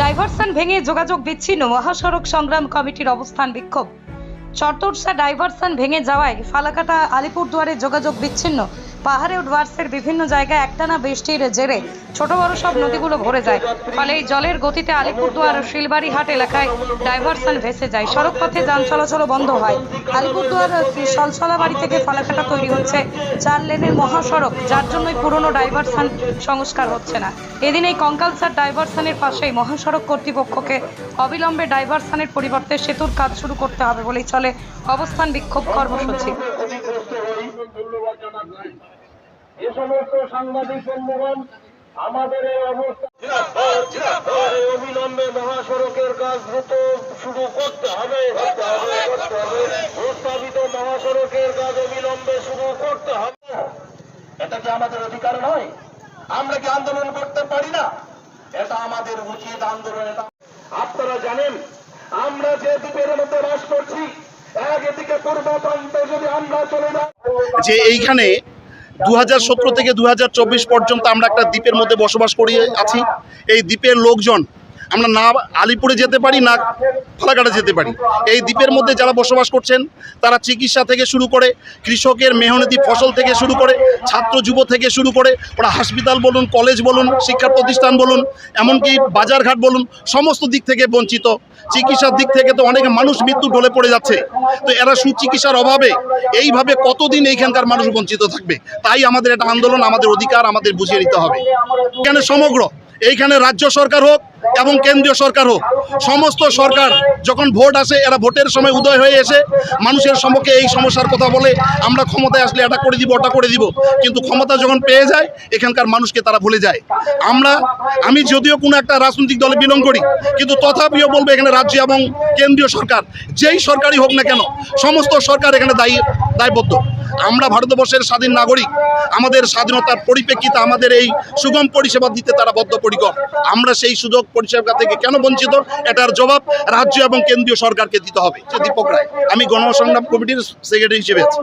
Diversion ভেঙে যোগাযোগ বিচ্ছিন্ন মহাসড়ক সংগ্রাম কমিটির অবস্থান বিক্ষোভ। চট্টরসা ডাইভারশন ভেঙে যাওয়ায় ফালাকাটা আলিপুরদুয়ারে যোগাযোগ বিচ্ছিন্ন। পাহাড়ে ডুয়ার্সের বিভিন্ন জায়গায় একটানা বৃষ্টির জেরে ছোট বড় সব নদীগুলো ভরে যায়। ফলে এই জলের গতিতে আলিপুরদুয়ার ও শিলবাড়িহাট এলাকায় ডাইভারশন ভেসে যায়। সড়ক পথে যান চলাচলও বন্ধ হয়। আলিপুরদুয়ার সলসলা বাড়ি থেকে ফালাকাটা তৈরি হচ্ছে চার লেনের মহাসড়ক, যার জন্যই পুরনো ডাইভারশন সংস্কার হচ্ছে না। এদিন এই কঙ্কালসার ডাইভারশনের পাশেই মহাসড়ক কর্তৃপক্ষকে অবিলম্বে ডাইভারশনের পরিবর্তে সেতুর কাজ শুরু করতে হবে বলেই চলে অবস্থান বিক্ষোভ কর্মসূচি। এ সমস্ত সাংবাদিক বন্ধুগণ আমাদের এই অবস্থা অবিলম্বে মহাসড়কের কাজ দ্রুত শুরু করতে হবে। প্রস্তাবিত মহাসড়কের কাজ অবিলম্বে শুরু করতে হবে। এটা কি আমাদের অধিকার নয়? আমরা কি আন্দোলন করতে পারি না? এটা আমাদের উচিত আন্দোলন। এটা আপনারা জানেন আমরা যে দ্বীপের মধ্যে বাস করছি এক এদিকে পূর্ব প্রান্তে যদি আমরা চলে যাই যে এইখানে দু হাজার সতেরো থেকে দু হাজার চব্বিশ পর্যন্ত আমরা একটা দ্বীপের মধ্যে বসবাস করি আছি। এই দ্বীপের লোকজন আমরা না আলিপুরে যেতে পারি, না ফালাকাটা যেতে পারি। এই দ্বীপের মধ্যে যারা বসবাস করছেন, তারা চিকিৎসা থেকে শুরু করে, কৃষকের মেহনতি ফসল থেকে শুরু করে, ছাত্র যুব থেকে শুরু করে, ওরা হাসপাতাল বলুন, কলেজ বলুন, শিক্ষা প্রতিষ্ঠান বলুন, এমনকি বাজারঘাট বলুন, সমস্ত দিক থেকে বঞ্চিত। চিকিৎসার দিক থেকে তো অনেক মানুষ মৃত্যু ঢলে পড়ে যাচ্ছে। তো এরা সুচিকিৎসার অভাবে এইভাবে কতদিন এইখানকার মানুষ বঞ্চিত থাকবে? তাই আমাদের এটা আন্দোলন, আমাদের অধিকার আমাদের বুঝিয়ে নিতে হবে। এখানে সমগ্র এইখানে রাজ্য সরকার হোক এবং কেন্দ্রীয় সরকার হোক, সমস্ত সরকার যখন ভোট আসে, এরা ভোটের সময় উদয় হয়ে এসে মানুষের সম্মুখে এই সমস্যার কথা বলে, আমরা ক্ষমতায় আসলে এটা করে দিব, ওটা করে দিব। কিন্তু ক্ষমতা যখন পেয়ে যায়, এখানকার মানুষকে তারা ভুলে যায়। আমরা, আমি যদিও কোনো একটা রাজনৈতিক দলে বিলং করি, কিন্তু তথাপিও বলব এখানে রাজ্য এবং কেন্দ্রীয় সরকার, যেই সরকারই হোক না কেন, সমস্ত সরকার এখানে দায়ী, দায়বদ্ধ। আমরা ভারতবর্ষের স্বাধীন নাগরিক, আমাদের স্বাধীনতার পরিপ্রেক্ষিতে আমাদের এই সুগম পরিষেবা দিতে তারা বদ্ধপরিকর। আমরা সেই সুযোগ পরিষেবা থেকে কেন বঞ্চিত? এটার জবাব রাজ্য এবং কেন্দ্রীয় সরকারকে দিতে হবে। দীপক রায়, আমি গণসংগ্রাম কমিটির সেক্রেটারি হিসেবে আছি।